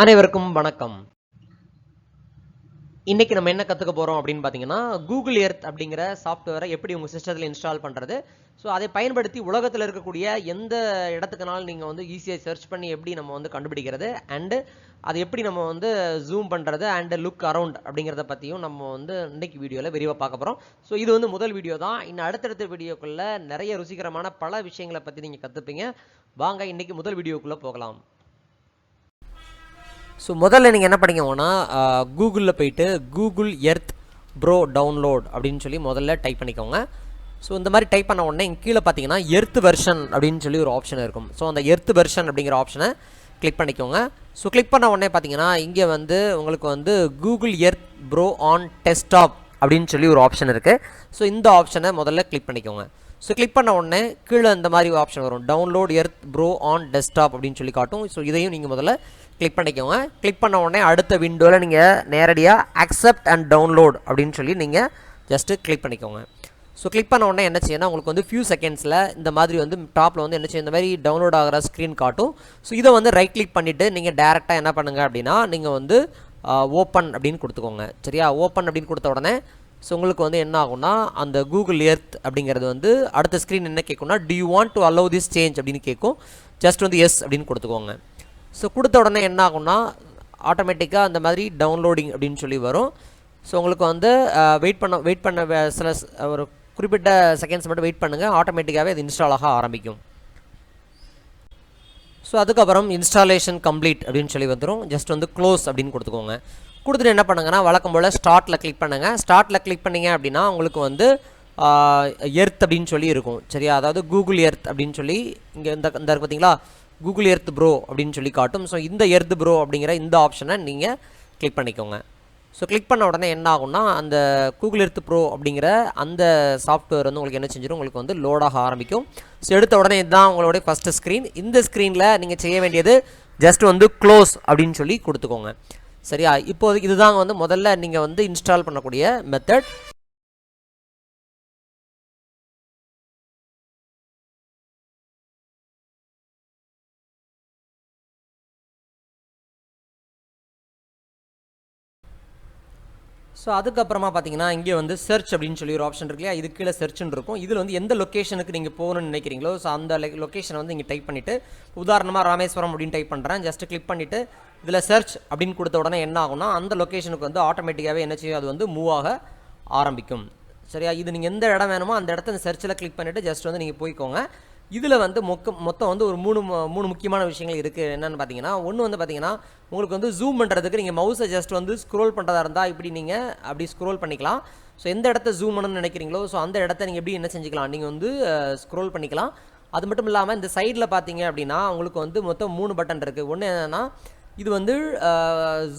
அனைவருக்கும் வணக்கம். இன்னைக்கு நம்ம என்ன கற்றுக்க போகிறோம் அப்படின்னு பார்த்தீங்கன்னா கூகுள் எர்த் அப்படிங்கிற சாஃப்ட்வேரை எப்படி உங்கள் சிஸ்டத்தில் இன்ஸ்டால் பண்ணுறது ஸோ அதை பயன்படுத்தி உலகத்தில் இருக்கக்கூடிய எந்த இடத்துக்குனாலும் நீங்கள் வந்து ஈஸியாக சர்ச் பண்ணி எப்படி நம்ம வந்து கண்டுபிடிக்கிறது? அண்டு அது எப்படி நம்ம வந்து ஜூம் பண்ணுறது அண்டு லுக் அரவுண்ட் அப்படிங்கிறத பற்றியும் நம்ம வந்து இன்னைக்கு வீடியோவில் விரிவாக பார்க்க போகிறோம் ஸோ இது வந்து முதல் வீடியோ தான். இன்னும் அடுத்தடுத்த வீடியோக்குள்ளே நிறைய ருசிகரமான பல விஷயங்களை பற்றி நீங்கள் கற்றுப்பீங்க வாங்க இன்னைக்கு முதல் வீடியோக்குள்ளே போகலாம். ஸோ முதல்ல நீங்கள் என்ன பண்ணிக்கோங்கன்னா கூகுளில் போயிட்டு கூகுள் எர்த் ப்ரோ டவுன்லோட் அப்படின்னு சொல்லி முதல்ல டைப் பண்ணிக்கோங்க. ஸோ இந்த மாதிரி டைப் பண்ண உடனே இங்க கீழே பார்த்தீங்கன்னா எர்த் வெர்ஷன் அப்படின்னு சொல்லி ஒரு ஆப்ஷன் இருக்கும். ஸோ அந்த எர்த் வெர்ஷன் அப்படிங்கிற ஆப்ஷனை கிளிக் பண்ணிக்கோங்க. ஸோ கிளிக் பண்ண உடனே பார்த்தீங்கன்னா இங்கே வந்து உங்களுக்கு வந்து Google Earth pro on desktop அப்படின்னு சொல்லி ஒரு ஆப்ஷன் இருக்குது ஸோ இந்த ஆப்ஷனை முதல்ல கிளிக் பண்ணிக்கோங்க. ஸோ கிளிக் பண்ண உடனே கீழே இந்த மாதிரி ஆப்ஷன் வரும். Download Earth pro on desktop அப்படின்னு சொல்லி காட்டும். ஸோ இதையும் நீங்கள் முதல்ல கிளிக் பண்ணிக்கோங்க. கிளிக் பண்ண உடனே அடுத்த விண்டோவில் நீங்கள் நேரடியாக அக்செப்ட் அண்ட் டவுன்லோட் அப்படின்னு சொல்லி நீங்கள் ஜஸ்ட்டு கிளிக் பண்ணிக்கோங்க. ஸோ கிளிக் பண்ண உடனே என்ன செய்யணும் உங்களுக்கு வந்து ஃபியூ செகண்ட்ஸில் இந்த மாதிரி வந்து டாப்பில் வந்து என்ன செய்யும் இந்த மாதிரி டவுன்லோட் ஆகிற ஸ்க்ரீன் காட்டும். ஸோ இதை வந்து ரைட் கிளிக் பண்ணிவிட்டு நீங்கள் டேரெக்டாக என்ன பண்ணுங்கள் அப்படின்னா நீங்கள் வந்து ஓப்பன் அப்படின்னு கொடுத்துக்கோங்க. சரியா? ஓப்பன் அப்படின்னு கொடுத்த உடனே ஸோ உங்களுக்கு வந்து என்ன ஆகும்னா அந்த கூகுள் எர்த் அப்படிங்கிறது வந்து அடுத்த ஸ்க்ரீன் என்ன கேட்கும்னா do you want to allow this change அப்படின்னு கேட்கும் ஜஸ்ட் வந்து எஸ் அப்படின்னு கொடுத்துக்கோங்க. ஸோ கொடுத்த உடனே என்ன ஆகும்னா ஆட்டோமேட்டிக்காக அந்த மாதிரி டவுன்லோடிங் அப்படின்னு சொல்லி வரும். ஸோ உங்களுக்கு வந்து வெயிட் பண்ண வெயிட் பண்ண சில ஒரு குறிப்பிட்ட செகண்ட்ஸ் மட்டும் வெயிட் பண்ணுங்கள் ஆட்டோமேட்டிக்காகவே அது இன்ஸ்டால் ஆக ஆரம்பிக்கும். ஸோ அதுக்கப்புறம் இன்ஸ்டாலேஷன் கம்ப்ளீட் அப்படின்னு சொல்லி வந்துடும் ஜஸ்ட் வந்து க்ளோஸ் அப்படின்னு கொடுத்துக்கோங்க. கொடுத்துட்டு என்ன பண்ணுங்கன்னா வழக்கம் போல் ஸ்டார்ட்டில் கிளிக் பண்ணுங்கள் ஸ்டார்ட்டில் கிளிக் பண்ணீங்க அப்படின்னா உங்களுக்கு வந்து எர்த் அப்படின்னு சொல்லி இருக்கும். சரியா? அதாவது கூகுள் எர்த் அப்படின்னு சொல்லி இங்கே இந்த இந்த இருக்கு பார்த்தீங்களா கூகுள் எர்த் ப்ரோ அப்படின்னு சொல்லி காட்டும். ஸோ இந்த எர்த் ப்ரோ அப்படிங்கிற இந்த ஆப்ஷனை நீங்கள் கிளிக் பண்ணிக்கோங்க. ஸோ கிளிக் பண்ண உடனே என்ன ஆகும்னா அந்த கூகுள் எர்த் ப்ரோ அப்படிங்கிற அந்த சாஃப்ட்வேர் வந்து உங்களுக்கு என்ன செஞ்சிடும் உங்களுக்கு வந்து லோடாக ஆரம்பிக்கும். ஸோ எடுத்த உடனே இதுதான் உங்களுடைய ஃபஸ்ட்டு ஸ்க்ரீன் இந்த ஸ்க்ரீனில் நீங்கள் செய்ய வேண்டியது ஜஸ்ட் வந்து க்ளோஸ் அப்படின்னு சொல்லி கொடுத்துக்கோங்க. சரியா? இப்போது இதுதான் வந்து முதல்ல நீங்கள் வந்து இன்ஸ்டால் பண்ணக்கூடிய மெத்தட் ஸோ அதுக்கப்புறமா பார்த்தீங்கன்னா இங்கே வந்து சர்ச் அப்படின்னு சொல்லி ஒரு ஆப்ஷன் இருக்கு இல்லையா? இது கீழே சர்ச்னு இருக்கும். இதில் வந்து எந்த லொக்கேஷனுக்கு நீங்கள் போகணும்னு நினைக்கிறீங்களோ ஸோ அந்த லொக்கேஷனை வந்து இங்கே டைப் பண்ணிவிட்டு உதாரணமாக ராமேஸ்வரம் அப்படின்னு டைப் பண்ணுறேன் ஜஸ்ட் கிளிக் பண்ணிவிட்டு இதில் சர்ச் அப்படின்னு கொடுத்த உடனே என்ன ஆகும்னா அந்த லொக்கேஷனுக்கு வந்து ஆட்டோமேட்டிக்காகவே என்ன செய்யும்? அது வந்து மூவ் ஆக ஆரம்பிக்கும். சரியா? இது நீங்கள் எந்த இடம் வேணுமோ அந்த இடத்த இந்த சர்ச்சில் கிளிக் பண்ணிவிட்டு ஜஸ்ட் வந்து நீங்கள் போய்க்கோங்க. இதில் வந்து மொக்க மொத்தம் வந்து ஒரு மூணு மூணு முக்கியமான விஷயங்கள் இருக்குது என்னென்னு பார்த்தீங்கன்னா ஒன்று வந்து பார்த்தீங்கன்னா உங்களுக்கு வந்து ஜூம் பண்ணுறதுக்கு நீங்கள் மவுஸை ஜஸ்ட் வந்து ஸ்க்ரோல் பண்ணுறதா இருந்தால் இப்படி நீங்கள் அப்படி ஸ்க்ரோல் பண்ணிக்கலாம். ஸோ எந்த இடத்த ஜூம் பண்ணணும்னு நினைக்கிறீங்களோ ஸோ அந்த இடத்த நீங்கள் எப்படி என்ன செஞ்சுக்கலாம்? நீங்கள் வந்து ஸ்க்ரோல் பண்ணிக்கலாம். அது மட்டும் இல்லாமல் இந்த சைடில் பார்த்தீங்க அப்படின்னா உங்களுக்கு வந்து மொத்தம் மூணு பட்டன் இருக்குது ஒன்று என்னென்னா இது வந்து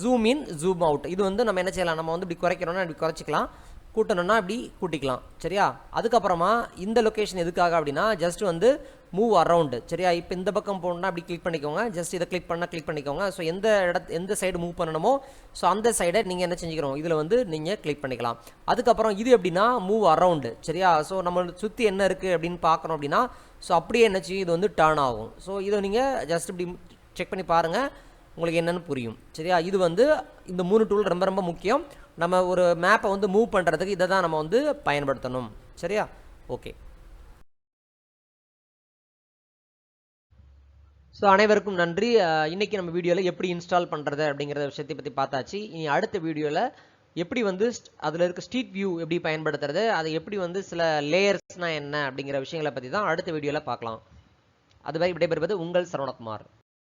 ஜூம் இன் ஜூம் அவுட் இது வந்து நம்ம என்ன செய்யலாம்? நம்ம வந்து இப்படி குறைக்கிறோன்னா இப்படி குறைச்சிக்கலாம். கூட்டணும்னா இப்படி கூட்டிக்கலாம் சரியா? அதுக்கப்புறமா இந்த லொக்கேஷன் எதுக்காக அப்படின்னா ஜஸ்ட் வந்து மூவ் அரவுண்டு சரியா? இப்போ இந்த பக்கம் போகணுன்னா அப்படி கிளிக் பண்ணிக்கோங்க ஜஸ்ட் இதை கிளிக் பண்ணால் கிளிக் பண்ணிக்கோங்க. ஸோ எந்த இடத்து எந்த சைடு மூவ் பண்ணணுமோ ஸோ அந்த சைடை நீங்கள் என்ன செஞ்சுக்கிறோம்? இதில் வந்து நீங்கள் கிளிக் பண்ணிக்கலாம். அதுக்கப்புறம் இது எப்படின்னா மூவ் அரவுண்டு சரியா? ஸோ நம்ம சுற்றி என்ன இருக்குது அப்படின்னு பார்க்குறோம் அப்படின்னா ஸோ அப்படியே என்ன செய்யும்? இது வந்து டர்ன் ஆகும். ஸோ இதை நீங்கள் ஜஸ்ட் இப்படி செக் பண்ணி பாருங்கள் உங்களுக்கு என்னன்னு புரியும். சரியா? இது வந்து இந்த மூணு டூல் ரொம்ப ரொம்ப முக்கியம். நம்ம ஒரு மேப்பை வந்து மூவ் பண்ணுறதுக்கு இதை தான் நம்ம வந்து பயன்படுத்தணும். சரியா? ஓகே ஸோ அனைவருக்கும் நன்றி. இன்றைக்கி இன்னைக்கு நம்ம வீடியோவில் எப்படி இன்ஸ்டால் பண்ணுறது அப்படிங்கிற விஷயத்தை பற்றி பார்த்தாச்சு. இனி அடுத்த வீடியோவில் எப்படி வந்து அதில் இருக்க ஸ்ட்ரீட் வியூ எப்படி பயன்படுத்துறது அதை எப்படி வந்து சில லேயர்ஸ்னால் என்ன அப்படிங்கிற விஷயங்களை பற்றி தான் அடுத்த வீடியோவில் பார்க்கலாம். அதுவரை விடைபெறுவது உங்கள் சரவணகுமார்.